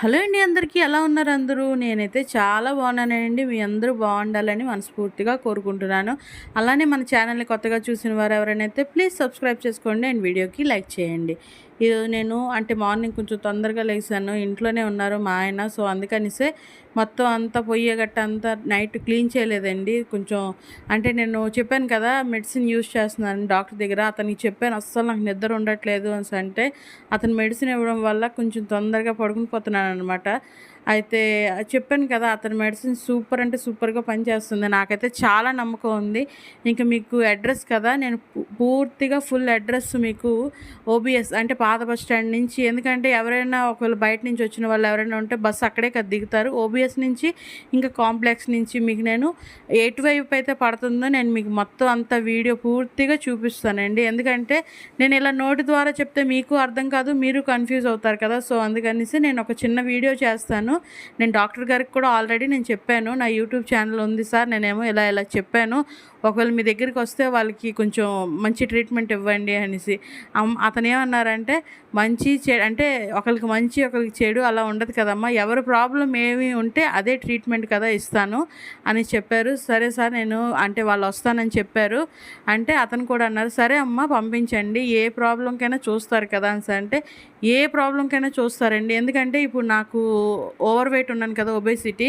Hello అండి అందరికీ ఎలా ఉన్నారు అందరూ? నేనైతే చాలా బాగున్నానండి. మీ అందరూ బాగుండాలని మనస్ఫూర్తిగా కోరుకుంటున్నాను. అలానే మన ఛానల్ని కొత్తగా చూసిన వారు ఎవరైనా అయితే ప్లీజ్ సబ్స్క్రైబ్ చేసుకోండి అండ్ వీడియోకి లైక్ చేయండి. ఈరోజు నేను అంటే మార్నింగ్ కొంచెం తొందరగా లేచాను ఇంట్లోనే ఉన్నారు మా ఆయన. సో అందుకనిసే మొత్తం అంతా పొయ్యి గట్ట అంతా నైట్ క్లీన్ చేయలేదండి. కొంచెం అంటే నేను చెప్పాను కదా మెడిసిన్ యూజ్ చేస్తున్నాను డాక్టర్ దగ్గర. అతనికి చెప్పాను అస్సలు నాకు నిద్ర ఉండట్లేదు అని అంటే అతను మెడిసిన్ ఇవ్వడం వల్ల కొంచెం తొందరగా పడుకుని పోతున్నాను అనమాట అయితే చెప్పాను కదా అతని మెడిసిన్ సూపర్ అంటే సూపర్గా పనిచేస్తుంది. నాకైతే చాలా నమ్మకం ఉంది. ఇంకా మీకు అడ్రస్ కదా నేను పూ- పూర్తిగా ఫుల్ అడ్రస్ మీకు ఓబిఎస్ అంటే పాత బస్ స్టాండ్ నుంచి ఎందుకంటే ఎవరైనా ఒకవేళ బయట నుంచి వచ్చిన వాళ్ళు ఎవరైనా ఉంటే బస్సు అక్కడే కదా దిగుతారు. ఓబిఎస్ నుంచి ఇంకా కాంప్లెక్స్ నుంచి మీకు నేను ఎటువైపు అయితే పడుతుందో నేను మీకు మొత్తం అంత వీడియో పూర్తిగా చూపిస్తానండి. ఎందుకంటే నేను ఇలా నోటి ద్వారా చెప్తే మీకు అర్థం కాదు మీరు కన్ఫ్యూజ్ అవుతారు కదా. సో అందుకనేసి నేను ఒక చిన్న వీడియో చేస్తాను. నేను డాక్టర్ గారికి కూడా ఆల్రెడీ నేను చెప్పాను నా యూట్యూబ్ ఛానల్ ఉంది సార్ నేనేమో ఇలా ఇలా చెప్పాను. ఒకవేళ మీ దగ్గరికి వస్తే వాళ్ళకి కొంచెం మంచి ట్రీట్మెంట్ ఇవ్వండి అనేసి. అతను ఏమన్నారంటే మంచి చె అంటే ఒకరికి మంచి ఒకరికి చెడు అలా ఉండదు కదమ్మా ఎవరి ప్రాబ్లం ఏమి ఉంటే అదే ట్రీట్మెంట్ కదా ఇస్తాను అని చెప్పారు. సరే సార్ నేను అంటే వాళ్ళు వస్తానని చెప్పారు. అంటే అతను కూడా అన్నారు సరే అమ్మ పంపించండి ఏ ప్రాబ్లంకైనా చూస్తారు కదా అని అంటే ఏ ప్రాబ్లంకైనా చూస్తారండి. ఎందుకంటే ఇప్పుడు నాకు ఓవర్ వెయిట్ ఉన్నాను కదా ఒబేసిటీ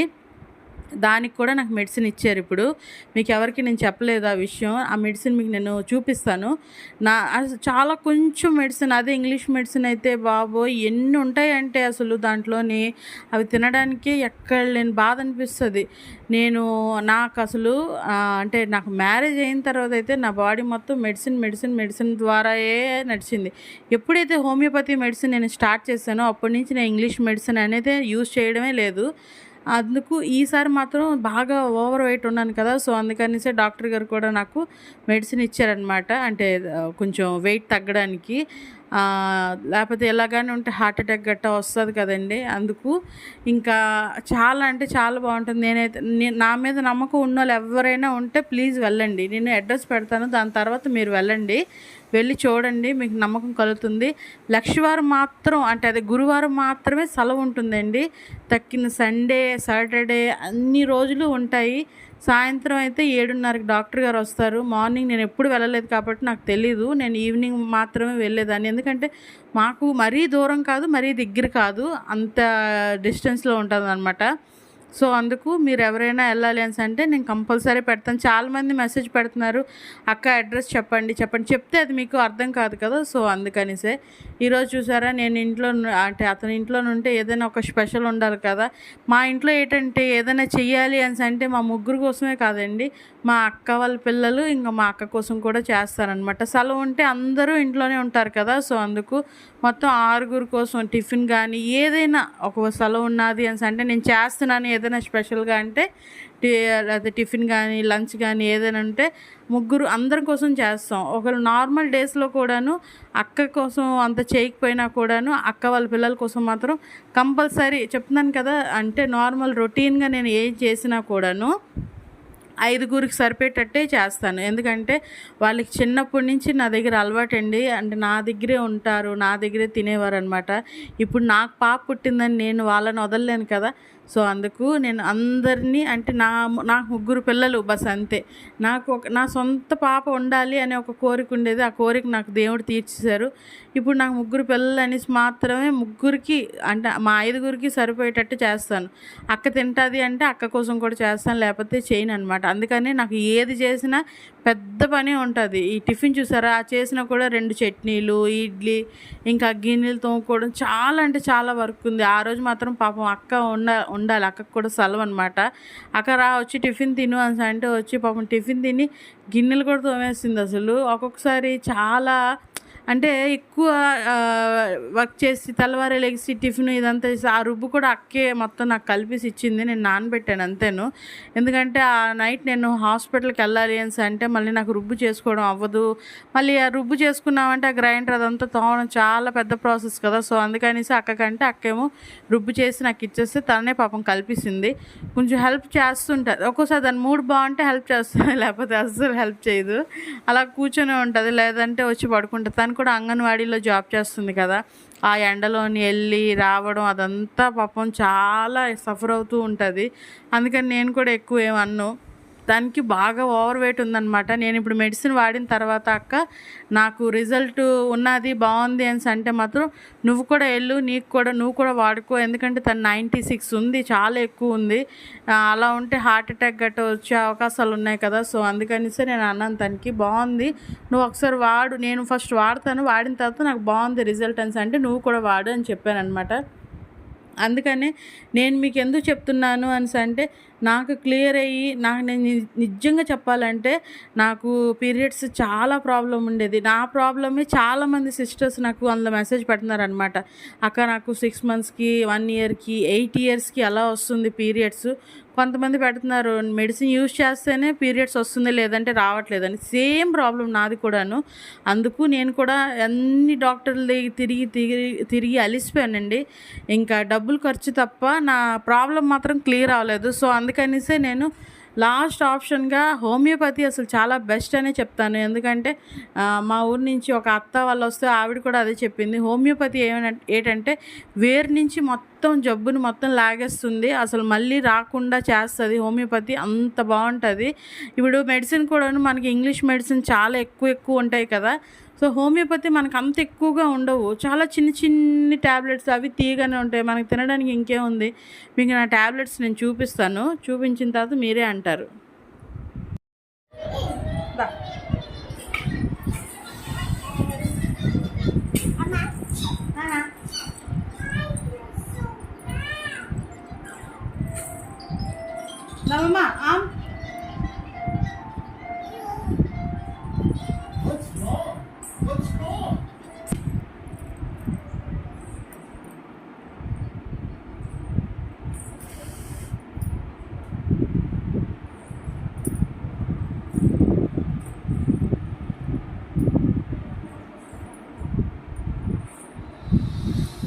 దానికి కూడా నాకు మెడిసిన్ ఇచ్చారు ఇప్పుడు. మీకు ఎవరికి నేను చెప్పలేదు ఆ విషయం. ఆ మెడిసిన్ మీకు నేను చూపిస్తాను. నా అసలు చాలా కొంచెం మెడిసిన్ అదే ఇంగ్లీష్ మెడిసిన్ అయితే బాబోయ్ ఎన్ని ఉంటాయంటే అసలు దాంట్లోని. అవి తినడానికి ఎక్కడ లేని బాధ అనిపిస్తుంది. నేను నాకు అసలు అంటే నాకు మ్యారేజ్ అయిన తర్వాత అయితే నా బాడీ మొత్తం మెడిసిన్ మెడిసిన్ మెడిసిన్ ద్వారాయే నడిచింది. ఎప్పుడైతే హోమియోపతి మెడిసిన్ నేను స్టార్ట్ చేశానో అప్పటి నుంచి నేను ఇంగ్లీష్ మెడిసిన్ అనేది యూజ్ చేయడమే లేదు. అందుకు ఈసారి మాత్రం బాగా ఓవర్ వెయిట్ ఉన్నాను కదా సో అందుకనిసే డాక్టర్ గారు కూడా నాకు మెడిసిన్ ఇచ్చారనమాట అంటే కొంచెం వెయిట్ తగ్గడానికి. లేకపోతే ఎలాగానే ఉంటే హార్ట్ అటాక్ గట్టా వస్తుంది కదండి. అందుకు ఇంకా చాలా అంటే చాలా బాగుంటుంది. నేనైతే నా మీద నమ్మకం ఉన్న వాళ్ళు ఎవరైనా ఉంటే ప్లీజ్ వెళ్ళండి. నేను అడ్రస్ పెడతాను. దాని తర్వాత మీరు వెళ్ళండి. వెళ్ళి చూడండి మీకు నమ్మకం కలుగుతుంది. లక్షవారం మాత్రం అంటే అది గురువారం మాత్రమే సెలవు ఉంటుందండి. తక్కిన సండే సాటర్డే అన్ని రోజులు ఉంటాయి. సాయంత్రం అయితే ఏడున్నరకి డాక్టర్ గారు వస్తారు. మార్నింగ్ నేను ఎప్పుడు వెళ్ళలేదు కాబట్టి నాకు తెలీదు. నేను ఈవినింగ్ మాత్రమే వెళ్ళేదాన్ని. ఎందుకంటే మాకు మరీ దూరం కాదు మరీ దగ్గర కాదు. అంత డిస్టెన్స్లో ఉంటుంది అనమాట సో అందుకు మీరు ఎవరైనా వెళ్ళాలి అని అంటే నేను కంపల్సరీ పెడతాను. చాలామంది మెసేజ్ పెడుతున్నారు అక్క అడ్రస్ చెప్పండి చెప్పండి. చెప్తే అది మీకు అర్థం కాదు కదా సో అందుకనిసే. ఈరోజు చూసారా నేను ఇంట్లో అంటే అతని ఇంట్లో ఉంటే ఏదైనా ఒక స్పెషల్ ఉండాలి కదా. మా ఇంట్లో ఏంటంటే ఏదైనా చెయ్యాలి అని అంటే మా ముగ్గురు కోసమే కాదండి మా అక్క వాళ్ళ పిల్లలు ఇంకా మా అక్క కోసం కూడా చేస్తారనమాట సెలవు ఉంటే అందరూ ఇంట్లోనే ఉంటారు కదా సో అందుకు మొత్తం ఆరుగురు కోసం టిఫిన్ కానీ ఏదైనా ఒక సెలవు ఉన్నది అని అంటే నేను చేస్తున్నాను ఏదైనా స్పెషల్గా అంటే లేకపోతే టిఫిన్ కానీ లంచ్ కానీ ఏదైనా ఉంటే ముగ్గురు అందరి కోసం చేస్తాం. ఒకరు నార్మల్ డేస్లో కూడాను అక్క కోసం అంత చేయకపోయినా కూడాను అక్క వాళ్ళ పిల్లల కోసం మాత్రం కంపల్సరీ చెప్తున్నాను కదా అంటే నార్మల్ రొటీన్గా నేను ఏం చేసినా కూడాను ఐదుగురికి సరిపేటట్టే చేస్తాను. ఎందుకంటే వాళ్ళకి చిన్నప్పటి నుంచి నా దగ్గర అలవాటండి. అంటే నా దగ్గరే ఉంటారు నా దగ్గరే తినేవారు అనమాట ఇప్పుడు నాకు పాప పుట్టిందని నేను వాళ్ళని వదలలేను కదా సో అందుకు నేను అందరినీ అంటే నా నాకు ముగ్గురు పిల్లలు బస్ అంతే. నాకు ఒక నా సొంత పాప ఉండాలి అనే ఒక కోరిక ఉండేది. ఆ కోరిక నాకు దేవుడు తీర్చేశారు. ఇప్పుడు నాకు ముగ్గురు పిల్లలు అనేసి మాత్రమే ముగ్గురికి అంటే మా ఐదుగురికి సరిపోయేటట్టు చేస్తాను. అక్క తింటుంది అంటే అక్క కోసం కూడా చేస్తాను లేకపోతే చేయను అనమాట అందుకని నాకు ఏది చేసినా పెద్ద పని ఉంటుంది. ఈ టిఫిన్ చూసారా? ఆ చేసినా కూడా రెండు చట్నీలు ఇడ్లీ ఇంకా గిన్నెలు తోముకోవడం చాలా అంటే చాలా వర్క్ ఉంది. ఆ రోజు మాత్రం పాపం అక్క ఉండ ఉండాలి. అక్కకు కూడా సెలవు అనమాట అక్క రా వచ్చి టిఫిన్ తిను అని అంటే వచ్చి పాపం టిఫిన్ తిని గిన్నెలు కూడా తోమేసింది అసలు. ఒక్కొక్కసారి చాలా అంటే ఎక్కువ వర్క్ చేసి తెల్లవారే లెగిసి టిఫిన్ ఇదంతా చేసి ఆ రుబ్బు కూడా అక్కే మొత్తం నాకు కలిపేసి ఇచ్చింది. నేను నానబెట్టాను అంతేను. ఎందుకంటే ఆ నైట్ నేను హాస్పిటల్కి వెళ్ళాలి అని అంటే మళ్ళీ నాకు రుబ్బు చేసుకోవడం అవ్వదు. మళ్ళీ ఆ రుబ్బు చేసుకున్నామంటే ఆ గ్రైండర్ అదంతా తోవడం చాలా పెద్ద ప్రాసెస్ కదా. సో అందుకనేసి అక్కకంటే అక్కేమో రుబ్బు చేసి నాకు ఇచ్చేస్తే తననే పాపం కల్పిస్తుంది కొంచెం హెల్ప్ చేస్తుంటుంది. ఒక్కోసారి దాని మూడు బాగుంటే హెల్ప్ చేస్తుంది లేకపోతే అస్సలు హెల్ప్ చేయదు. అలా కూర్చొని ఉంటుంది. లేదంటే వచ్చి పడుకుంటుంది. తను కూడా అంగన్వాడీలో జాబ్ చేస్తుంది కదా. ఆ ఎండలోని వెళ్ళి రావడం అదంతా పాపం చాలా సఫర్ అవుతూ ఉంటుంది. అందుకని నేను కూడా ఎక్కువ ఏమన్ను దానికి బాగా ఓవర్ వెయిట్ ఉందన్నమాట. నేను ఇప్పుడు మెడిసిన్ వాడిన తర్వాత అక్క నాకు రిజల్ట్ ఉన్నది బాగుంది అని అంటే మాత్రం నువ్వు కూడా వెళ్ళు నీకు కూడా నువ్వు కూడా వాడుకో. ఎందుకంటే తను నైంటీ సిక్స్ ఉంది చాలా ఎక్కువ ఉంది. అలా ఉంటే హార్ట్ అటాక్ గట్రా వచ్చే అవకాశాలు ఉన్నాయి కదా. సో అందుకనిసే నేను అన్నాను తనకి బాగుంది నువ్వు ఒకసారి వాడు. నేను ఫస్ట్ వాడతాను వాడిన తర్వాత నాకు బాగుంది రిజల్ట్ అని అంటే నువ్వు కూడా వాడు అని చెప్పాను అనమాట అందుకనే నేను మీకు ఎందుకు చెప్తున్నాను అని అంటే నాకు క్లియర్ అయ్యి నాకు నేను ని- నిజంగా చెప్పాలంటే నాకు పీరియడ్స్ చాలా ప్రాబ్లం ఉండేది. నా ప్రాబ్లమే చాలామంది సిస్టర్స్ నాకు అందులో మెసేజ్ పెడుతున్నారనమాట అక్క నాకు సిక్స్ మంత్స్కి వన్ ఇయర్కి ఎయిట్ ఇయర్స్కి ఎలా వస్తుంది పీరియడ్స్. కొంతమంది పెడుతున్నారు మెడిసిన్ యూజ్ చేస్తేనే పీరియడ్స్ వస్తుంది లేదంటే రావట్లేదని. సేమ్ ప్రాబ్లం నాది కూడాను. అందుకు నేను కూడా అన్ని డాక్టర్ల తిరిగి తిరిగి తిరిగి అలిసిపోయానండి. ఇంకా డబ్బులు ఖర్చు తప్ప నా ప్రాబ్లం మాత్రం క్లియర్ అవ్వలేదు. సో అందుకనిసే నేను లాస్ట్ ఆప్షన్గా హోమియోపతి అసలు చాలా బెస్ట్ అనే చెప్తాను. ఎందుకంటే మా ఊరి నుంచి ఒక అత్త వాళ్ళు వస్తే ఆవిడ కూడా అదే చెప్పింది. హోమియోపతి ఏంటంటే వేరు నుంచి మొత్తం జబ్బుని మొత్తం లాగేస్తుంది. అసలు మళ్ళీ రాకుండా చేస్తుంది హోమియోపతి. అంత బాగుంటుంది. ఇప్పుడు మెడిసిన్ కూడాను మనకి ఇంగ్లీష్ మెడిసిన్ చాలా ఎక్కువ ఎక్కువ ఉంటాయి కదా. సో హోమియోపతి మనకు అంత ఎక్కువగా ఉండవు. చాలా చిన్న చిన్ని ట్యాబ్లెట్స్ అవి తీయగానే ఉంటాయి. మనకి తినడానికి ఇంకేముంది మీకు నా ట్యాబ్లెట్స్ నేను చూపిస్తాను. చూపించిన తర్వాత మీరే అంటారు. దా. నానా. నవమ్మా, ఆమ్.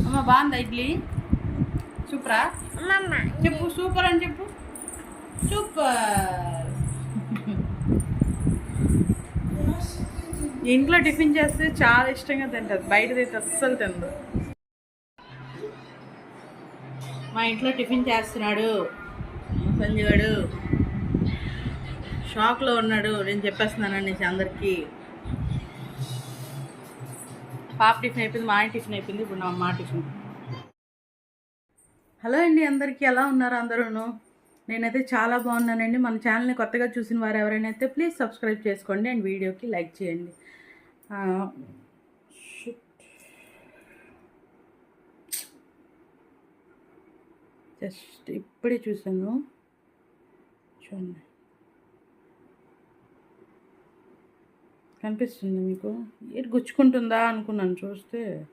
అమ్మ బాగుందా ఇడ్లీ సూపరా చెప్పు సూపర్ అని చెప్పు సూపర్ ఇంట్లో టిఫిన్ చేస్తే చాలా ఇష్టంగా తింటుంది. బయటదైతే అస్సలు తినదు. మా ఇంట్లో టిఫిన్ చేస్తున్నాడు. సంజీవాడు. షాక్లో ఉన్నాడు. నేను చెప్పేస్తున్నానండి అందరికీ. పాప టిఫిన్ అయిపోయింది మా ఆయన టిఫిన్ అయిపోయింది. ఇప్పుడు నా మా టిఫిన్. హలో అండి అందరికీ. ఎలా ఉన్నారు అందరూను? నేనైతే చాలా బాగున్నానండి. మన ఛానల్ని కొత్తగా చూసిన వారు ఎవరైనా అయితే ప్లీజ్ సబ్స్క్రైబ్ చేసుకోండి అండ్ వీడియోకి లైక్ చేయండి. జస్ట్ ఇప్పుడే చూసాను చూడండి. కనిపిస్తుంది మీకు? ఏది గుచ్చుకుంటుందా అనుకున్నాను. చూస్తే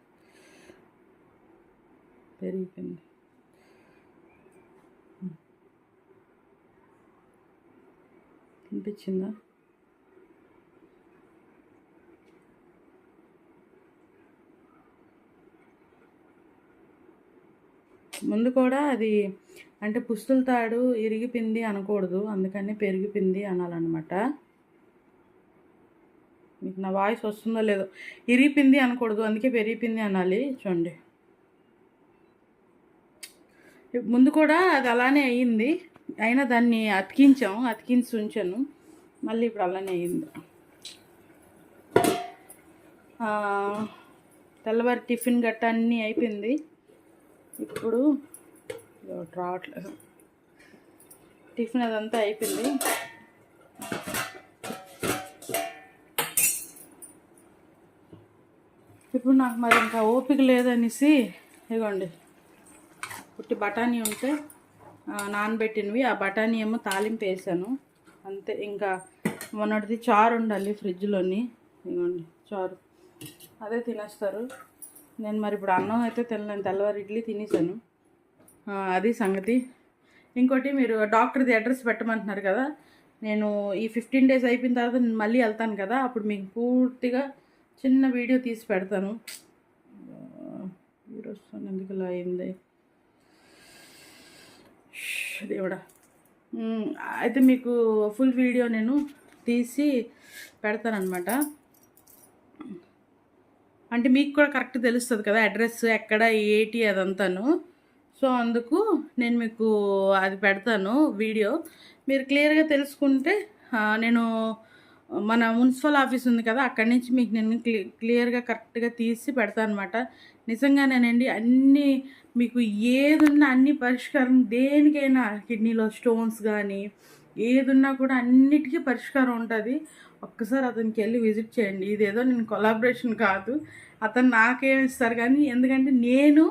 పెరిగిపోయింది. కనిపించిందా? ముందు కూడా అది అంటే పుస్తుల తాడు ఇరిగిపింది అనకూడదు. అందుకని పెరిగిపోయింది అనాలన్నమాట. మీకు నా వాయిస్ వస్తుందో లేదో. ఇరిగిపింది అనకూడదు. అందుకే పెరిగిపోయింది అనాలి. చూడండి. ముందు కూడా అది అలానే అయ్యింది అయినా దాన్ని అతికించాం. అతికించి ఉంచాను. మళ్ళీ ఇప్పుడు అలానే అయ్యింది తెల్లవారి టిఫిన్ గట్ట అన్నీ అయిపోయింది. ఇప్పుడు ఇదిగో రావట్లేదు టిఫిన్ అదంతా అయిపోయింది. ఇప్పుడు నాకు మరి ఇంకా ఓపిక లేదనేసి ఇదిగోండి. పుట్టి బఠానీ ఉంటే నానబెట్టినవి. ఆ బఠానీ ఏమో తాలింపు వేసాను. అంతే ఇంకా మొన్నటిది చారు ఉండాలి ఫ్రిడ్జ్లోని. ఇదిగోండి చారు. అదే తినేస్తారు. నేను మరి ఇప్పుడు అన్నం అయితే తినలేను తెల్లవారు ఇడ్లీ తినేసాను. అది సంగతి. ఇంకోటి మీరు డాక్టర్ది అడ్రస్ పెట్టమంటున్నారు కదా నేను ఈ ఫిఫ్టీన్ డేస్ అయిపోయిన తర్వాత నేను మళ్ళీ వెళ్తాను కదా అప్పుడు మీకు పూర్తిగా చిన్న వీడియో తీసి పెడతాను. ఈరోజు ఎందుకు ఇలా అయింది? దేవుడా. అయితే మీకు ఫుల్ వీడియో నేను తీసి పెడతానమాట అంటే మీకు కూడా కరెక్ట్ తెలుస్తుంది కదా అడ్రస్ ఎక్కడ ఏటి అదంతాను. సో అందుకు నేను మీకు అది పెడతాను వీడియో. మీరు క్లియర్గా తెలుసుకుంటే నేను మన మున్సిపల్ ఆఫీస్ ఉంది కదా అక్కడి నుంచి మీకు నేను క్లి క్లియర్గా కరెక్ట్గా తీసి పెడతాను అనమాట నిజంగానేనండి అన్నీ మీకు ఏదున్నా అన్ని పరిష్కారం దేనికైనా కిడ్నీలో స్టోన్స్ కానీ ఏదున్నా కూడా అన్నిటికీ పరిష్కారం ఉంటుంది. ఒక్కసారి అతనికి వెళ్ళి విజిట్ చేయండి. ఇదేదో నేను కొలాబరేషన్ కాదు. అతను నాకేం ఇస్తారు కానీ ఎందుకంటే నేను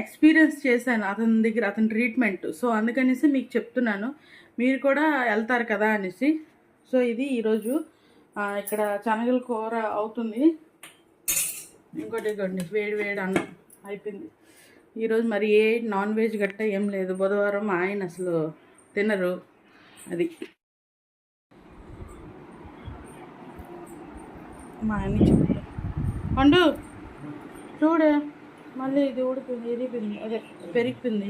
ఎక్స్పీరియన్స్ చేశాను అతని దగ్గర అతని ట్రీట్మెంట్ సో అందుకనేసి మీకు చెప్తున్నాను. మీరు కూడా వెళ్తారు కదా అనేసి. సో ఇది ఈరోజు ఇక్కడ శనగల కూర అవుతుంది. ఇంకోటి ఇంకోటి వేడి వేడి అన్నం అయిపోయింది. ఈరోజు మరి ఏ నాన్ వెజ్ గట్ట ఏం లేదు. బుధవారం ఆయన అసలు తినరు. అది మా ఆయన చెప్తా పండు చూడు. మళ్ళీ ఇది ఊడిపోయింది ఎరిగిపోయింది అదే పెరిగిపోయింది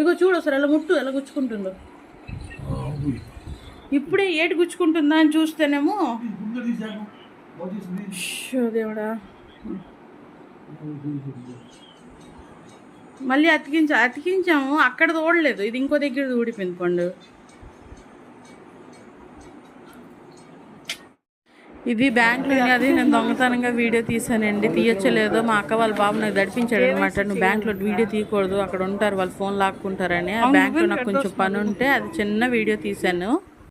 ఇగో. చూడు సార్ ఎలా ముట్టు ఎలా గుచ్చుకుంటుందో ఇప్పుడే ఏటి గుచ్చుకుంటుందా అని చూస్తేనేమో. షో దేవుడా. మళ్ళీ అతికించా అతికించాము అక్కడ తోడలేదు. ఇది ఇంకో దగ్గర ఊడిపోయింది పండు. ఇది బ్యాంక్లో అది. నేను దొంగతనంగా వీడియో తీసానండి. తీయచ్చలేదో మా అక్క వాళ్ళ బాబు నాకు దడిపించాడు అనమాట నువ్వు బ్యాంక్లో వీడియో తీయకూడదు. అక్కడ ఉంటారు వాళ్ళు ఫోన్ లాక్కుంటారని. ఆ బ్యాంక్లో నాకు కొంచెం పని ఉంటే అది చిన్న వీడియో తీశాను.